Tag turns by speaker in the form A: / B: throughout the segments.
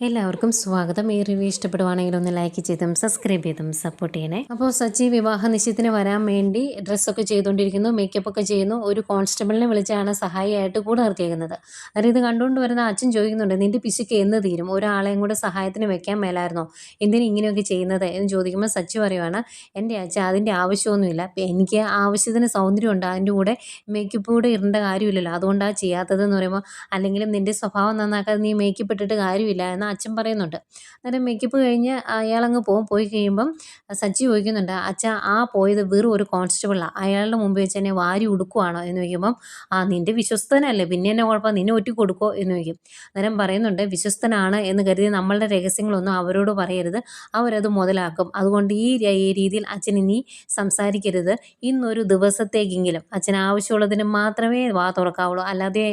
A: എല്ലാവർക്കും സ്വാഗതം. ഈ റിവ്യൂ ഇഷ്ടപ്പെടുവാണെങ്കിൽ ഒന്ന് ലൈക്ക് ചെയ്തും സബ്സ്ക്രൈബ് ചെയ്തും സപ്പോർട്ട് ചെയ്യണേ. അപ്പോൾ സച്ചി വിവാഹ നിശ്ചയത്തിന് വരാൻ വേണ്ടി ഡ്രസ്സൊക്കെ ചെയ്തുകൊണ്ടിരിക്കുന്നു. മേക്കപ്പ് ഒക്കെ ചെയ്യുന്നു. ഒരു കോൺസ്റ്റബിളിനെ വിളിച്ചാണ് സഹായിയായിട്ട് കൂടെ നിർത്തിയേക്കുന്നത് അതായത് കണ്ടുകൊണ്ട് വരുന്ന അച്ഛൻ ചോദിക്കുന്നുണ്ട് നിന്റെ പിശുക്ക് എന്ന് തീരും? ഒരാളെയും കൂടെ സഹായത്തിന് വെക്കാൻ മേലായിരുന്നോ? എന്തിനു ഇങ്ങനെയൊക്കെ ചെയ്യുന്നത്? എന്ന് ചോദിക്കുമ്പോൾ സച്ചി പറയുവാണ് എന്റെ അച്ഛൻ അതിന്റെ ആവശ്യമൊന്നുമില്ല. എനിക്ക് ആവശ്യത്തിന് സൗന്ദര്യമുണ്ട് അതിന്റെ കൂടെ മേക്കപ്പ് കൂടെ ഇടേണ്ട കാര്യമില്ലല്ലോ. അതുകൊണ്ടാണ് ചെയ്യാത്തതെന്ന് പറയുമ്പോൾ അല്ലെങ്കിലും നിന്റെ സ്വഭാവം നന്നാക്കാതെ നീ മേക്കപ്പ് ഇട്ടിട്ട് കാര്യമില്ല. അച്ഛൻ പറയുന്നുണ്ട്. അന്നേരം മേക്കപ്പ് കഴിഞ്ഞ് അയാളങ്ങ് പോകും പോയി കഴിയുമ്പം സച്ചി ചോദിക്കുന്നുണ്ട് അച്ഛ ആ പോയത് വെറും ഒരു കോൺസ്റ്റബിളാണ് അയാളുടെ മുമ്പ് വെച്ച് എന്നെ വാരി ഉടുക്കുവാണോ? എന്ന് ചോദിക്കുമ്പം ആ നിന്റെ വിശ്വസ്തനല്ലേ. പിന്നെ എന്നെ കുഴപ്പം? നിന്നെ ഒറ്റ കൊടുക്കോ? എന്ന് ചോദിക്കും. അന്നേരം പറയുന്നുണ്ട് വിശ്വസ്തനാണ് എന്ന് കരുതി നമ്മളുടെ രഹസ്യങ്ങളൊന്നും അവരോട് പറയരുത്. അവരത് മുതലാക്കും. അതുകൊണ്ട് ഈ രീതിയിൽ അച്ഛൻ ഇനി സംസാരിക്കരുത്. ഇന്നൊരു ദിവസത്തേക്കെങ്കിലും അച്ഛൻ ആവശ്യമുള്ളതിന് മാത്രമേ വാ തുറക്കാവുള്ളൂ. അല്ലാതെ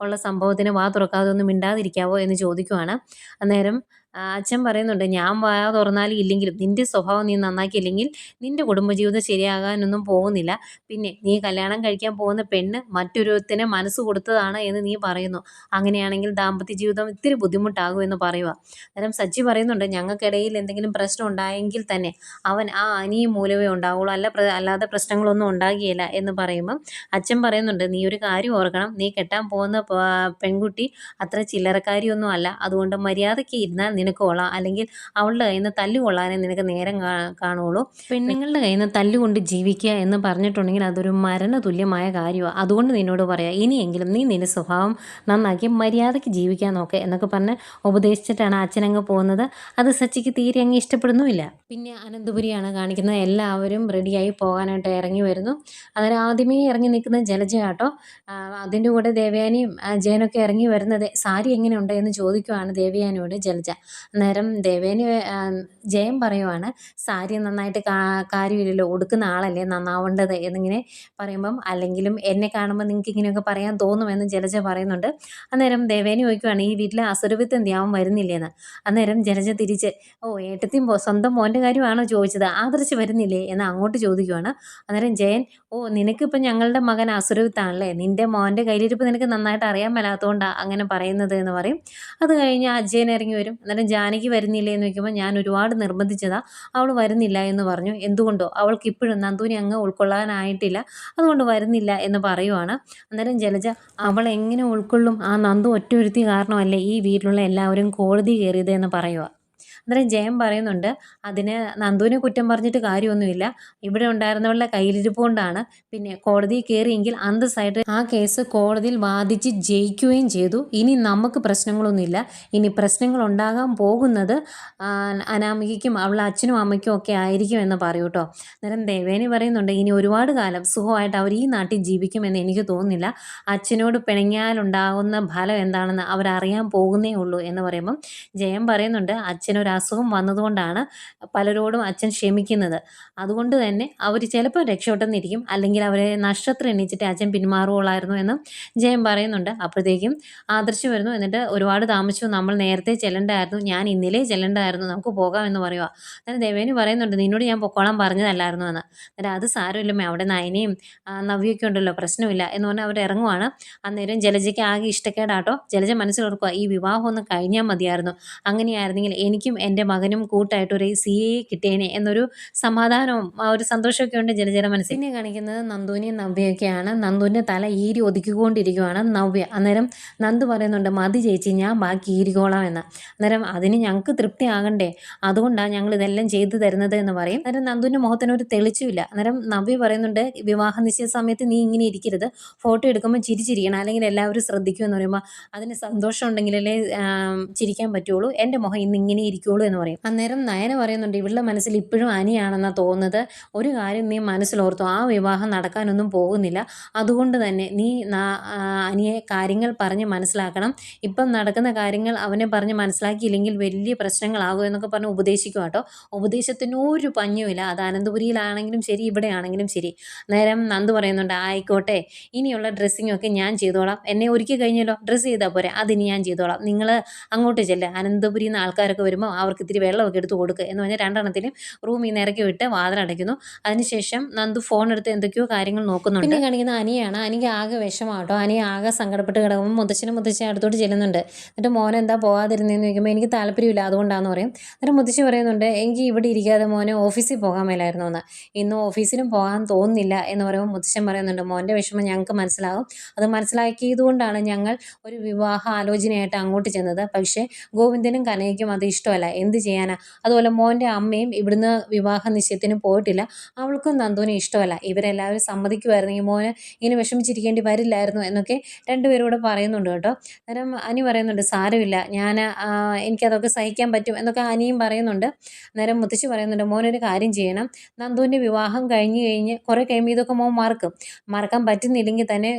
A: ഉള്ള സംഭവത്തിന് വാ തുറക്കാതെ ഒന്നും മിണ്ടാതിരിക്കാവോ? എന്ന് ചോദിക്കുവാണ്. അന്നേരം അച്ഛൻ പറയുന്നുണ്ട് ഞാൻ വാ തുറന്നാലും ഇല്ലെങ്കിലും നിന്റെ സ്വഭാവം നീ നന്നാക്കിയില്ലെങ്കിൽ നിന്റെ കുടുംബജീവിതം ശരിയാകാനൊന്നും പോകുന്നില്ല. പിന്നെ നീ കല്യാണം കഴിക്കാൻ പോകുന്ന പെണ്ണ് മറ്റൊരുത്തിനെ മനസ്സ് കൊടുത്തതാണ് എന്ന് നീ പറയുന്നു. അങ്ങനെയാണെങ്കിൽ ദാമ്പത്യ ജീവിതം ഇത്തിരി ബുദ്ധിമുട്ടാകുമെന്ന് പറയുക. അന്നേരം സജ്ജി പറയുന്നുണ്ട് ഞങ്ങൾക്കിടയിൽ എന്തെങ്കിലും പ്രശ്നം ഉണ്ടായെങ്കിൽ തന്നെ അവൻ ആ അനിയും മൂലമേ ഉണ്ടാവുള്ളൂ. അല്ല അല്ലാതെ പ്രശ്നങ്ങളൊന്നും ഉണ്ടാകുകയില്ല. എന്ന് പറയുമ്പം അച്ഛൻ പറയുന്നുണ്ട് നീ ഒരു കാര്യം ഓർക്കണം. നീ കെട്ടാൻ പോകുന്ന പെൺകുട്ടി അത്ര ചില്ലറക്കാരിയൊന്നും അല്ല. അതുകൊണ്ട് മര്യാദയ്ക്ക് ഇരുന്നാൽ നിനക്ക് കൊള്ളാം. അല്ലെങ്കിൽ അവളുടെ കയ്യിൽ നിന്ന് തല്ല് കൊള്ളാനേ നിനക്ക് നേരം കാണുകയുള്ളൂ പെണ്ണുങ്ങളുടെ കയ്യിൽ നിന്ന് തല്ലുകൊണ്ട് ജീവിക്കുക എന്ന് പറഞ്ഞിട്ടുണ്ടെങ്കിൽ അതൊരു മരണ തുല്യമായ കാര്യമാണ് അതുകൊണ്ട് നിന്നോട് പറയാം ഇനിയെങ്കിലും നീ നിന്റെ സ്വഭാവം നന്നാക്കി മര്യാദയ്ക്ക് ജീവിക്കാൻ നോക്കുക എന്നൊക്കെ പറഞ്ഞ് ഉപദേശിച്ചിട്ടാണ് അച്ഛനങ്ങ് പോകുന്നത്. അത് സച്ചിക്ക് തീരെ അങ്ങ് ഇഷ്ടപ്പെടുന്നുമില്ല. പിന്നെ അനന്തപുരിയാണ് കാണിക്കുന്നത്. എല്ലാവരും റെഡിയായി പോകാനായിട്ട് ഇറങ്ങി വരുന്നു. അന്നേരം ആദ്യമേ ഇറങ്ങി നിൽക്കുന്ന ജലജയാട്ടോ അതിന്റെ കൂടെ ദേവയാനിയും ജയനൊക്കെ ഇറങ്ങി വരുന്നത് സാരി എങ്ങനെയുണ്ട് എന്ന് ചോദിക്കുവാണ് ദേവയാനിയോട് ജലജ. അന്നേരം ദേവേന് ജയം പറയുവാണ് സാരി നന്നായിട്ട് കാര്യമില്ലല്ലോ ഉടുക്കുന്ന ആളല്ലേ നന്നാവേണ്ടത് എന്നിങ്ങനെ പറയുമ്പം അല്ലെങ്കിലും എന്നെ കാണുമ്പോൾ നിങ്ങൾക്ക് ഇങ്ങനെയൊക്കെ പറയാൻ തോന്നുമെന്ന് ജലജ പറയുന്നുണ്ട്. അന്നേരം ദേവേനി ചോദിക്കുവാണ് ഈ വീട്ടിലെ അസുരവിത്ത് ധ്യാനം വരുന്നില്ലേന്ന്? അന്നേരം ജലജ തിരിച്ച് ഓ ഏട്ടത്തിയും സ്വന്തം മോന്റെ കാര്യമാണോ ചോദിച്ചത്? ആദർശ് വരുന്നില്ലേ? എന്ന് അങ്ങോട്ട് ചോദിക്കുവാണ്. അന്നേരം ജയൻ ഓ നിനക്കിപ്പം ഞങ്ങളുടെ മകൻ അസുരവിത്താണല്ലേ? നിന്റെ മോന്റെ കയ്യിലിരിപ്പ് നിനക്ക് നന്നായിട്ട് അറിയാൻ മേലാത്തതുകൊണ്ടാണ് അങ്ങനെ പറയുന്നത് എന്ന് പറയും. അത് കഴിഞ്ഞ് അജയൻ ഇറങ്ങി വരും. അന്നേരം ജാനകി വരുന്നില്ലേ എന്ന് ചോദിക്കുമ്പോൾ ഞാൻ ഒരുപാട് നിർബന്ധിച്ചതാ. അവൾ വരുന്നില്ല എന്ന് പറഞ്ഞു. എന്തുകൊണ്ടോ? അവൾക്ക് ഇപ്പോഴും നന്ദുവിനെ അങ്ങ് ഉൾക്കൊള്ളാനായിട്ടില്ല. അതുകൊണ്ട് വരുന്നില്ല എന്ന് പറയുവാണ്. അന്നേരം ജലജ അവൾ എങ്ങനെ ഉൾക്കൊള്ളും? ആ നന്ദു ഒറ്റ ഒരുത്തി കാരണമല്ലേ ഈ വീട്ടിലുള്ള എല്ലാവരും കോടതി കയറിയത്? എന്ന് പറയുക അന്നേരം ജയം പറയുന്നുണ്ട് അതിന് നന്ദുവിനെ കുറ്റം പറഞ്ഞിട്ട് കാര്യമൊന്നുമില്ല. ഇവിടെ ഉണ്ടായിരുന്നവളുടെ കയ്യിലിരിപ്പ് കൊണ്ടാണ് പിന്നെ കോടതിയിൽ കയറിയെങ്കിൽ അന്തസ്സായിട്ട് ആ കേസ് കോടതിയിൽ വാദിച്ച് ജയിക്കുകയും ചെയ്തു. ഇനി നമുക്ക് പ്രശ്നങ്ങളൊന്നുമില്ല. ഇനി പ്രശ്നങ്ങൾ ഉണ്ടാകാൻ പോകുന്നത് അനാമികയ്ക്കും അവളുടെ അച്ഛനും അമ്മയ്ക്കും ഒക്കെ ആയിരിക്കും എന്ന് പറയൂ കേട്ടോ അന്നേരം ദേവേനി പറയുന്നുണ്ട് ഇനി ഒരുപാട് കാലം സുഖമായിട്ട് അവർ ഈ നാട്ടിൽ ജീവിക്കുമെന്ന് എനിക്ക് തോന്നുന്നില്ല. അച്ഛനോട് പിണങ്ങിയാലുണ്ടാകുന്ന ഫലം എന്താണെന്ന് അവരറിയാൻ പോകുന്നേ ഉള്ളൂ എന്ന് പറയുമ്പം ജയം പറയുന്നുണ്ട് അച്ഛനൊരു അസുഖം വന്നതുകൊണ്ടാണ് പലരോടും അച്ഛൻ ക്ഷമിക്കുന്നത്. അതുകൊണ്ട് തന്നെ അവർ ചിലപ്പോൾ രക്ഷപ്പെട്ടെന്നിരിക്കും. അല്ലെങ്കിൽ അവരെ നക്ഷത്രം എണീച്ചിട്ട് അച്ഛൻ പിന്മാറുകയുള്ളായിരുന്നു എന്നും ജയം പറയുന്നുണ്ട്. അപ്പോഴത്തേക്കും ആദർശം വരുന്നു. എന്നിട്ട് ഒരുപാട് താമസിച്ചു. നമ്മൾ നേരത്തെ ചെല്ലണ്ടായിരുന്നു. ഞാൻ ഇന്നലെ ചെല്ലണ്ടായിരുന്നു. നമുക്ക് പോകാം എന്ന് പറയുക അന്നേരം ദേവേനി പറയുന്നുണ്ട്. നിന്നോട് ഞാൻ പൊക്കോളാൻ പറഞ്ഞതല്ലായിരുന്നു എന്ന്. അന്നേരം അത് സാരമില്ലമ്മേ. അവിടെ നയനയും നവ്യൊക്കെ ഉണ്ടല്ലോ. പ്രശ്നമില്ല എന്ന് പറഞ്ഞാൽ അവർ ഇറങ്ങുവാണ്. അന്നേരം ജലജയ്ക്ക് ആകെ ഇഷ്ടക്കേടാട്ടോ. ജലജ മനസ്സിലോർക്കുക ഈ വിവാഹം ഒന്ന് കഴിഞ്ഞാൽ മതിയായിരുന്നു. അങ്ങനെയായിരുന്നെങ്കിൽ എനിക്കും എന്റെ മകനും കൂട്ടായിട്ട് ഒരു സി എ കിട്ടിയേനെ എന്നൊരു സമാധാനവും ആ ഒരു സന്തോഷമൊക്കെ ഉണ്ട് ജലജല മനസ്സിൽ. പിന്നെ കാണിക്കുന്നത് നന്ദുവിനെയും നവ്യയൊക്കെയാണ്. നന്ദുവിന്റെ തല ഈരി ഒതുക്കിക്കൊണ്ടിരിക്കുകയാണ് നവ്യ അന്നേരം നന്ദു പറയുന്നുണ്ട് മതി ചേച്ചി ഞാൻ ബാക്കി ഈരിക്കോളാം എന്ന്. അന്നേരം അതിന് ഞങ്ങൾക്ക് തൃപ്തി ആകണ്ടേ? അതുകൊണ്ടാണ് ഞങ്ങൾ ഇതെല്ലാം ചെയ്തു തരുന്നത് എന്ന് പറയും. അന്നേരം നന്ദുവിന്റെ മുഖത്തിന് ഒരു തെളിച്ചുമില്ല അന്നേരം നവ്യ പറയുന്നുണ്ട് വിവാഹ നിശ്ചയ സമയത്ത് നീ ഇങ്ങനെ ഇരിക്കരുത്. ഫോട്ടോ എടുക്കുമ്പോൾ ചിരിച്ചിരിക്കണം. അല്ലെങ്കിൽ എല്ലാവരും ശ്രദ്ധിക്കുമെന്ന് പറയുമ്പോൾ അതിന് സന്തോഷം ഉണ്ടെങ്കിലല്ലേ ചിരിക്കാൻ പറ്റുള്ളൂ. എന്റെ മുഖം ഇന്ന് ഇങ്ങനെ ഇരിക്കും പറ്റുള്ളൂ എന്ന് പറയും. അന്നേരം നയന പറയുന്നുണ്ട് ഇവളുടെ മനസ്സിൽ ഇപ്പോഴും അനിയാണെന്നാണ് തോന്നുന്നത്. ഒരു കാര്യം നീ മനസ്സിലോർത്തു ആ വിവാഹം നടക്കാനൊന്നും പോകുന്നില്ല. അതുകൊണ്ട് തന്നെ നീ അനിയെ കാര്യങ്ങൾ പറഞ്ഞ് മനസ്സിലാക്കണം. ഇപ്പം നടക്കുന്ന കാര്യങ്ങൾ അവനെ പറഞ്ഞ് മനസ്സിലാക്കിയില്ലെങ്കിൽ വലിയ പ്രശ്നങ്ങളാകും എന്നൊക്കെ പറഞ്ഞ് ഉപദേശിക്കും കേട്ടോ ഉപദേശത്തിന് ഒരു പഞ്ഞുമില്ല അത് അനന്തപുരിയിലാണെങ്കിലും ശരി ഇവിടെ ആണെങ്കിലും ശരി. നേരം നന്ദു പറയുന്നുണ്ട് ആയിക്കോട്ടെ ഇനിയുള്ള ഡ്രസ്സിങ്ങൊക്കെ ഒക്കെ ഞാൻ ചെയ്തോളാം. എന്നെ ഒരുക്കി കഴിഞ്ഞല്ലോ. ഡ്രസ്സ് ചെയ്താൽ പോരെ. അതിനി ഞാൻ ചെയ്തോളാം. നിങ്ങൾ അങ്ങോട്ട് ചെല്ലുക അനന്തപുരിയിൽ നിന്ന് ആൾക്കാരൊക്കെ വരുമ്പോൾ അവർക്ക് ഇത്തിരി വെള്ളമൊക്കെ എടുത്ത് കൊടുക്കുക എന്ന് പറഞ്ഞാൽ രണ്ടെണ്ണത്തിനും റൂമിൽ നിന്ന് ഇറക്കി വിട്ട് വാതിലടയ്ക്കുന്നു. അതിനുശേഷം നന്ദു ഫോൺ എടുത്ത് എന്തൊക്കെയോ കാര്യങ്ങൾ നോക്കുന്നുണ്ട്. പിന്നെ കാണിക്കുന്ന അനിയാണ്. അനിക്ക് ആകെ വിഷമാട്ടോ അനി ആകെ സങ്കടപ്പെട്ട് കിടക്കുമ്പോൾ മുത്തശ്ശനും മുത്തശ്ശനും അടുത്തോട്ട് ചെല്ലുന്നുണ്ട്. എന്നിട്ട് മോനെ എന്താ പോകാതിരുന്നതെന്ന് ചോദിക്കുമ്പോൾ എനിക്ക് താല്പര്യമില്ല അതുകൊണ്ടാണെന്ന് പറയും. എന്നിട്ട് മുത്തശ്ശി പറയുന്നുണ്ട് എനിക്ക് ഇവിടെ ഇരിക്കാതെ മോനെ ഓഫീസിൽ പോകാൻ മേലായിരുന്നു എന്ന് ഇന്ന് ഓഫീസിലും പോകാൻ തോന്നുന്നില്ല എന്ന് പറയുമ്പോൾ മുത്തശ്ശൻ പറയുന്നുണ്ട് മോന്റെ വിഷമം ഞങ്ങൾക്ക് മനസ്സിലാകും. അത് മനസ്സിലാക്കിയതുകൊണ്ടാണ് ഞങ്ങൾ ഒരു വിവാഹ ആലോചനയായിട്ട് അങ്ങോട്ട് ചെന്നത്. പക്ഷേ ഗോവിന്ദനും കനയ്ക്കും അത് ഇഷ്ടമല്ല. എന്ത് ചെയ്യാനാ? അതുപോലെ മോന്റെ അമ്മയും ഇവിടുന്ന് വിവാഹ നിശ്ചയത്തിന് പോയിട്ടില്ല. അവൾക്കും നന്ദുവിനെ ഇഷ്ടമല്ല. ഇവരെല്ലാവരും സമ്മതിക്കുമായിരുന്നെങ്കിൽ മോന് ഇങ്ങനെ വിഷമിച്ചിരിക്കേണ്ടി വരില്ലായിരുന്നു എന്നൊക്കെ രണ്ടുപേരും കൂടെ പറയുന്നുണ്ട് കേട്ടോ. അന്നേരം അനി പറയുന്നുണ്ട് സാരമില്ല. ഞാൻ എനിക്കതൊക്കെ സഹിക്കാൻ പറ്റും എന്നൊക്കെ അനിയും പറയുന്നുണ്ട്. അന്നേരം മുത്തശ്ശി പറയുന്നുണ്ട് മോനൊരു കാര്യം ചെയ്യണം. നന്ദുവിന്റെ വിവാഹം കഴിഞ്ഞ് കഴിഞ്ഞ് കുറേ കഴിയുമ്പോൾ ഇതൊക്കെ മോൻ മറക്കും. മറക്കാൻ പറ്റുന്നില്ലെങ്കിൽ തന്നെ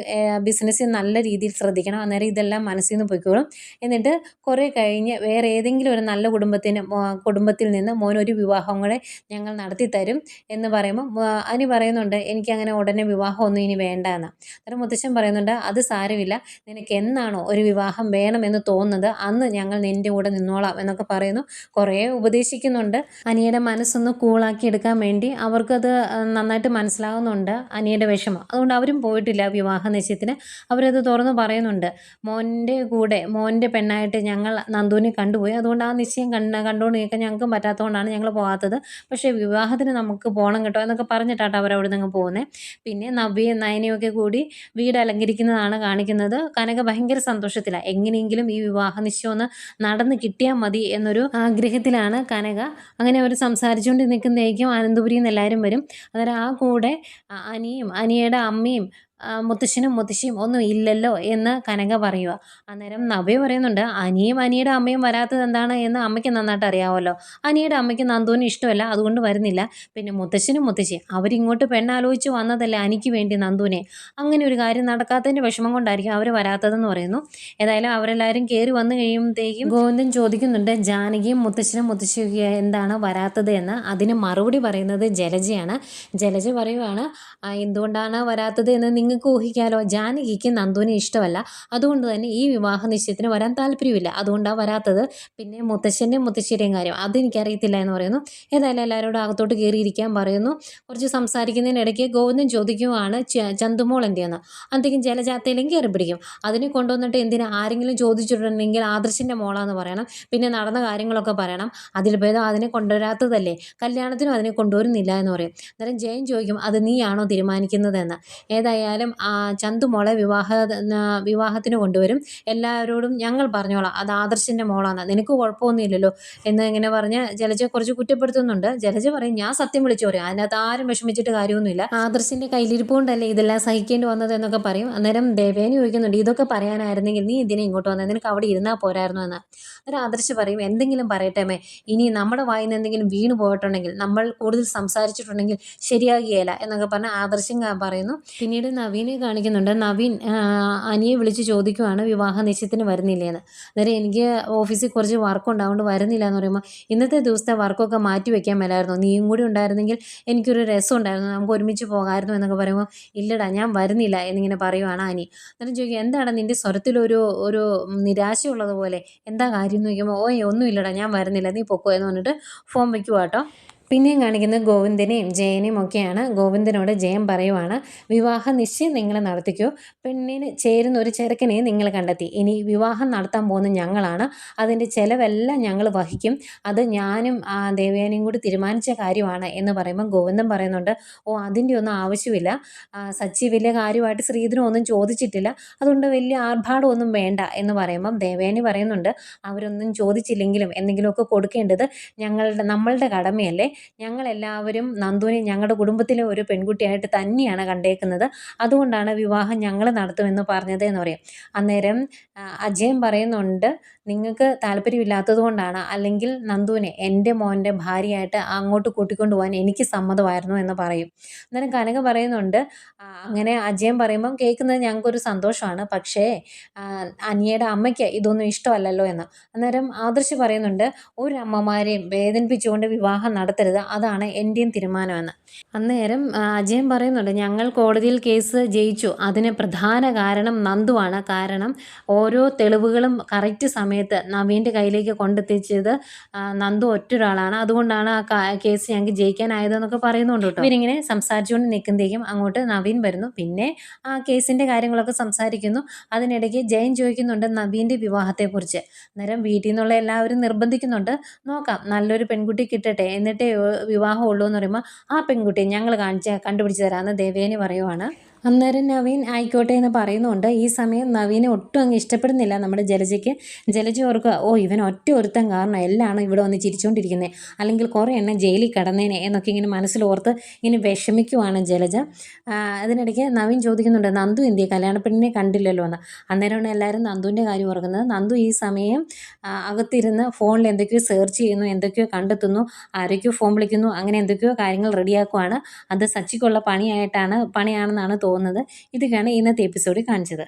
A: ബിസിനസ്സിൽ നല്ല രീതിയിൽ ശ്രദ്ധിക്കണം. അന്നേരം ഇതെല്ലാം മനസ്സിൽ നിന്ന് പൊയ്ക്കോളും. എന്നിട്ട് കുറേ കഴിഞ്ഞ് വേറെ ഏതെങ്കിലും ഒരു നല്ല കുടുംബത്തിന് കുടുംബത്തിൽ നിന്ന് മോനൊരു വിവാഹം കൂടെ ഞങ്ങൾ നടത്തി തരും എന്ന് പറയുമ്പോൾ അനി പറയുന്നുണ്ട് എനിക്കങ്ങനെ ഉടനെ വിവാഹമൊന്നും ഇനി വേണ്ട എന്ന് അന്നേരം മുത്തശ്ശൻ പറയുന്നുണ്ട് അത് സാരമില്ല. നിനക്ക് എന്നാണോ ഒരു വിവാഹം വേണമെന്ന് തോന്നുന്നത്? അന്ന് ഞങ്ങൾ നിന്റെ കൂടെ നിന്നോളാം എന്നൊക്കെ പറയുന്നു. കുറേ ഉപദേശിക്കുന്നുണ്ട്. അനിയുടെ മനസ്സൊന്ന് കൂളാക്കി എടുക്കാൻ വേണ്ടി അവർക്കത് നന്നായിട്ട് മനസ്സിലാകുന്നുണ്ട് അനിയുടെ വിഷമം. അതുകൊണ്ട് അവരും പോയിട്ടില്ല വിവാഹ നിശ്ചയത്തിന്. അവരത് തുറന്ന് പറയുന്നുണ്ട് മോന്റെ കൂടെ മോന്റെ പെണ്ണായിട്ട് ഞങ്ങൾ നന്ദുവിനെ കണ്ടുപോയി. അതുകൊണ്ട് ആ നിശ്ചയം കണ്ട് കണ്ടുകൊണ്ട് നിൽക്കാൻ ഞങ്ങൾക്കും പറ്റാത്തതുകൊണ്ടാണ് ഞങ്ങൾ പോകാത്തത്. പക്ഷേ വിവാഹത്തിന് നമുക്ക് പോകണം കേട്ടോ എന്നൊക്കെ പറഞ്ഞിട്ടാട്ടോ അവർ നിന്ന് പോകുന്നത് പിന്നെ നവ്യയും നയനയൊക്കെ കൂടി വീട് അലങ്കരിക്കുന്നതാണ് കാണിക്കുന്നത്. കനക ഭയങ്കര സന്തോഷത്തിലാണ് എങ്ങനെയെങ്കിലും ഈ വിവാഹ നിശ്ചയം ഒന്ന് നടന്ന് കിട്ടിയാൽ മതി എന്നൊരു ആഗ്രഹത്തിലാണ് കനക. അങ്ങനെ അവർ സംസാരിച്ചുകൊണ്ട് നിൽക്കുന്നതായിരിക്കും ആനന്ദപുരിയിൽ നിന്ന് എല്ലാവരും വരും. അന്നേരം ആ കൂടെ അനിയും അനിയുടെ അമ്മയും മുത്തശ്ശനും മുത്തശ്ശിയും ഒന്നും ഇല്ലല്ലോ എന്ന് കനക പറയുക. അന്നേരം നവ്യ പറയുന്നുണ്ട് അനിയും അനിയുടെ അമ്മയും വരാത്തത് എന്താണ് എന്ന് അമ്മയ്ക്ക് നന്നായിട്ട് അറിയാമല്ലോ അനിയുടെ അമ്മയ്ക്ക് നന്ദുവിന് ഇഷ്ടമല്ല അതുകൊണ്ട് വരുന്നില്ല. പിന്നെ മുത്തശ്ശനും മുത്തശ്ശിയും അവരിങ്ങോട്ട് പെണ്ണാലോചിച്ച് വന്നതല്ലേ അനിക്ക് വേണ്ടി നന്ദുവിനെ? അങ്ങനെ ഒരു കാര്യം നടക്കാത്തതിന്റെ വിഷമം കൊണ്ടായിരിക്കും അവർ വരാത്തതെന്ന് പറയുന്നു. ഏതായാലും അവരെല്ലാവരും കയറി വന്നു കഴിയുമ്പോഴത്തേക്കും ഗോവിന്ദൻ ചോദിക്കുന്നുണ്ട് ജാനകിയും മുത്തശ്ശനും മുത്തശ്ശിയും എന്താണ് വരാത്തത് എന്ന്? അതിന് മറുപടി പറയുന്നത് ജലജയാണ്. ജലജ പറയുവാണ് എന്തുകൊണ്ടാണ് വരാത്തത് എന്ന് നിങ്ങൾ നിങ്ങൾക്ക് ഊഹിക്കാലോ? ജാനകിക്ക് നന്ദുവിനെ ഇഷ്ടമല്ല. അതുകൊണ്ട് തന്നെ ഈ വിവാഹ നിശ്ചയത്തിന് വരാൻ താല്പര്യമില്ല. അതുകൊണ്ടാണ് വരാത്തത്. പിന്നെ മുത്തശ്ശന്റെയും മുത്തശ്ശിയുടെയും കാര്യം. അതെനിക്കറിയത്തില്ല എന്ന് പറയുന്നു. ഏതായാലും എല്ലാവരോടും അകത്തോട്ട് കയറിയിരിക്കാൻ പറയുന്നു. കുറച്ച് സംസാരിക്കുന്നതിനിടയ്ക്ക് ഗോവിന്ദൻ ചോദിക്കുവാണ് ചന്തുമോൾ എന്തിയെന്ന് അന്തെങ്കിലും ജലജാത്തയിലും കയറി പിടിക്കും. അതിനെ കൊണ്ടുവന്നിട്ട് എന്തിനാ ആരെങ്കിലും ചോദിച്ചിട്ടുണ്ടെങ്കിൽ ആദർശിന്റെ മോളാന്ന് പറയണം. പിന്നെ നടന്ന കാര്യങ്ങളൊക്കെ പറയണം. അതിൽ ഭേദം അതിനെ കൊണ്ടുവരാത്തതല്ലേ? കല്യാണത്തിനും അതിനെ കൊണ്ടുവരുന്നില്ല എന്ന് പറയും. അന്നേരം ജയൻ ചോദിക്കും അത് നീയാണോ തീരുമാനിക്കുന്നതെന്ന്? ഏതായാലും എന്തായാലും ചന്തു മോളെ വിവാഹ വിവാഹത്തിന് കൊണ്ടുവരും. എല്ലാവരോടും ഞങ്ങൾ പറഞ്ഞോളാം. അത് ആദർശിന്റെ മോളാണ്. നിനക്ക് കുഴപ്പമൊന്നുമില്ലല്ലോ എന്ന് ഇങ്ങനെ പറഞ്ഞ് ജലജ കുറച്ച് കുറ്റപ്പെടുത്തുന്നുണ്ട്. ജലജ പറയും ഞാൻ സത്യം വിളിച്ചു പറയും. അതിനകത്ത് ആരും വിഷമിച്ചിട്ട് കാര്യമൊന്നുമില്ല. ആദർശിന്റെ കയ്യിലിരിപ്പുകൊണ്ടല്ലേ ഇതെല്ലാം സഹിക്കേണ്ടി വന്നത് എന്നൊക്കെ പറയും. അന്നേരം ദേവേനി ചോദിക്കുന്നുണ്ട് ഇതൊക്കെ പറയാനായിരുന്നെങ്കിൽ നീ ഇതിനെ ഇങ്ങോട്ട് വന്നത് നിനക്ക് അവിടെ ഇരുന്നാൽ പോരായിരുന്നു എന്ന്. അന്നേരം ആദർശ് പറയും എന്തെങ്കിലും പറയട്ടേമേ ഇനി നമ്മുടെ വായിൽ നിന്ന് എന്തെങ്കിലും വീണ് പോയിട്ടുണ്ടെങ്കിൽ നമ്മൾ കൂടുതൽ സംസാരിച്ചിട്ടുണ്ടെങ്കിൽ ശരിയാകുകയില്ല എന്നൊക്കെ പറഞ്ഞ് ആദർശം പറയുന്നു. പിന്നീട് നവീനെ കാണിക്കുന്നുണ്ട്. നവീൻ അനിയെ വിളിച്ച് ചോദിക്കുവാണ് വിവാഹ നിശ്ചയത്തിന് വരുന്നില്ലേന്ന്. അന്നേരം എനിക്ക് ഓഫീസിൽ കുറച്ച് വർക്ക് ഉണ്ടാവുകൊണ്ട് വരുന്നില്ല എന്ന് പറയുമ്പോൾ ഇന്നത്തെ ദിവസത്തെ വർക്കൊക്കെ മാറ്റി വെക്കാൻ മേലായിരുന്നു? നീയും കൂടി ഉണ്ടായിരുന്നെങ്കിൽ എനിക്കൊരു രസം ഉണ്ടായിരുന്നു. നമുക്ക് ഒരുമിച്ച് പോകാമായിരുന്നു എന്നൊക്കെ പറയുമ്പോൾ ഇല്ലടാ ഞാൻ വരുന്നില്ല എന്നിങ്ങനെ പറയുവാണ് അനി. അന്നേരം ചോദിക്കുക എന്താണ് നിന്റെ സ്വരത്തിലൊരു ഒരു നിരാശയുള്ളതുപോലെ? എന്താ കാര്യം? എന്ന് ചോദിക്കുമ്പോൾ ഓ ഒന്നുമില്ലടാ ഞാൻ വരുന്നില്ല. നീ പൊക്കോ? എന്ന് പറഞ്ഞിട്ട് ഫോം വയ്ക്കുക കേട്ടോ പിന്നെയും കാണിക്കുന്നത് ഗോവിന്ദനെയും ജയനെയും ഒക്കെയാണ്. ഗോവിന്ദനോട് ജയൻ പറയുവാണ്. വിവാഹ നിശ്ചയം നിങ്ങൾ നടത്തിക്കൂ. പെണ്ണിന് ചേരുന്ന ഒരു ചെറുക്കനെ നിങ്ങൾ കണ്ടെത്തി. ഇനി വിവാഹം നടത്താൻ പോകുന്ന ഞങ്ങളാണ്. അതിന്റെ ചിലവെല്ലാം ഞങ്ങൾ വഹിക്കും. അത് ഞാനും ആ ദേവയാനിയും കൂടി തീരുമാനിച്ച കാര്യമാണ് എന്ന് പറയുമ്പോൾ ഗോവിന്ദൻ പറയുന്നുണ്ട് ഓ അതിന്റെ ഒന്നും ആവശ്യമില്ല. സച്ചി വലിയ കാര്യമായിട്ട് ശ്രീധരനൊന്നും ചോദിച്ചിട്ടില്ല. അതുകൊണ്ട് വലിയ ആർഭാടമൊന്നും വേണ്ട എന്ന് പറയുമ്പം ദേവയാനി പറയുന്നുണ്ട് അവരൊന്നും ചോദിച്ചില്ലെങ്കിലും എന്തെങ്കിലുമൊക്കെ കൊടുക്കേണ്ടത് ഞങ്ങളുടെ നമ്മളുടെ കടമയല്ലേ? ഞങ്ങളെല്ലാവരും നന്ദുവിനെ ഞങ്ങളുടെ കുടുംബത്തിലെ ഒരു പെൺകുട്ടിയായിട്ട് തന്നെയാണ് കണ്ടേക്കുന്നത്. അതുകൊണ്ടാണ് വിവാഹം ഞങ്ങൾ നടത്തുമെന്ന് പറഞ്ഞത് എന്ന് പറയും. അന്നേരം അജയൻ പറയുന്നുണ്ട് നിങ്ങൾക്ക് താല്പര്യമില്ലാത്തത് കൊണ്ടാണ് അല്ലെങ്കിൽ നന്ദുവിനെ എന്റെ മോന്റെ ഭാര്യയായിട്ട് അങ്ങോട്ട് കൂട്ടിക്കൊണ്ട് പോകാൻ എനിക്ക് സമ്മതമായിരുന്നു എന്ന് പറയും. അന്നേരം കനക പറയുന്നുണ്ട് അങ്ങനെ അജയൻ പറയുമ്പം കേൾക്കുന്നത് ഞങ്ങൾക്കൊരു സന്തോഷമാണ്. പക്ഷേ അനിയയുടെ അമ്മയ്ക്ക് ഇതൊന്നും ഇഷ്ടമല്ലല്ലോ എന്ന്. അന്നേരം ആദർശ് പറയുന്നുണ്ട് ഒരു അമ്മമാരെയും വേദനിപ്പിച്ചുകൊണ്ട് വിവാഹം നടത്തരുത്. അതാണ് എന്റെയും തീരുമാനമെന്ന് അന്നേരം അജയൻ പറയുന്നുണ്ട് ഞങ്ങൾ കോടതിയിൽ കേസ് ജയിച്ചു. അതിന് പ്രധാന കാരണം നന്ദുവാണ്. കാരണം ഓരോ തെളിവുകളും കറക്റ്റ് സമയം സമയത്ത് നവീന്റെ കയ്യിലേക്ക് കൊണ്ടെത്തിച്ചത് നന്ദു ഒറ്റൊരാളാണ്. അതുകൊണ്ടാണ് ആ കേസ് ഞങ്ങൾക്ക് ജയിക്കാനായതെന്നൊക്കെ പറയുന്നുണ്ട് കേട്ടോ. ഇവരിങ്ങനെ സംസാരിച്ചുകൊണ്ട് നിൽക്കുമ്പോഴേക്കും അങ്ങോട്ട് നവീൻ വരുന്നു. പിന്നെ ആ കേസിന്റെ കാര്യങ്ങളൊക്കെ സംസാരിക്കുന്നു. അതിനിടയ്ക്ക് ജയൻ ചോദിക്കുന്നുണ്ട് നവീന്റെ വിവാഹത്തെക്കുറിച്ച്. അന്നേരം വീട്ടിൽ നിന്നുള്ള എല്ലാവരും നിർബന്ധിക്കുന്നുണ്ട്. നോക്കാം നല്ലൊരു പെൺകുട്ടി കിട്ടട്ടെ. എന്നിട്ടേ വിവാഹം ഉള്ളൂ എന്ന് പറയുമ്പോൾ ആ പെൺകുട്ടിയെ ഞങ്ങൾ കാണിച്ച കണ്ടുപിടിച്ച് തരാമെന്ന് ദേവേനി പറയുവാണ്. അന്നേരം നവീൻ ആയിക്കോട്ടെ എന്ന് പറയുന്നുണ്ട്. ഈ സമയം നവീനെ ഒട്ടും അങ്ങ് ഇഷ്ടപ്പെടുന്നില്ല നമ്മുടെ ജലജയ്ക്ക്. ജലജ ഓർക്കുക ഓ ഇവൻ ഒറ്റ ഒരുത്തൻ കാരണം എല്ലാം ഇവിടെ വന്ന് ചിരിച്ചുകൊണ്ടിരിക്കുന്നത് അല്ലെങ്കിൽ കുറേ എണ്ണം ജയിലിൽ കിടന്നേനെ? എന്നൊക്കെ ഇങ്ങനെ മനസ്സിലോർത്ത് ഇങ്ങനെ വിഷമിക്കുവാണ് ജലജ. അതിനിടയ്ക്ക് നവീൻ ചോദിക്കുന്നുണ്ട് നന്ദു എന്തിയെ? കല്യാണപ്പെണ്ണിനെ കണ്ടില്ലല്ലോ എന്ന്. അന്നേരമാണ് എല്ലാവരും നന്ദുവിന്റെ കാര്യം ഓർക്കുന്നത്. നന്ദു ഈ സമയം അകത്തിരുന്ന് ഫോണിൽ എന്തൊക്കെയോ സെർച്ച് ചെയ്യുന്നു എന്തൊക്കെയോ കണ്ടെത്തുന്നു ആരൊക്കെയോ ഫോൺ വിളിക്കുന്നു അങ്ങനെ എന്തൊക്കെയോ കാര്യങ്ങൾ റെഡിയാക്കുവാണ് അത് സച്ചിക്കുള്ള പണിയായിട്ടാണ് പണിയാണെന്നാണ് തോന്നുന്നത് ഇതൊക്കെയാണ് ഇന്നത്തെ എപ്പിസോഡിൽ കാണിച്ചത്.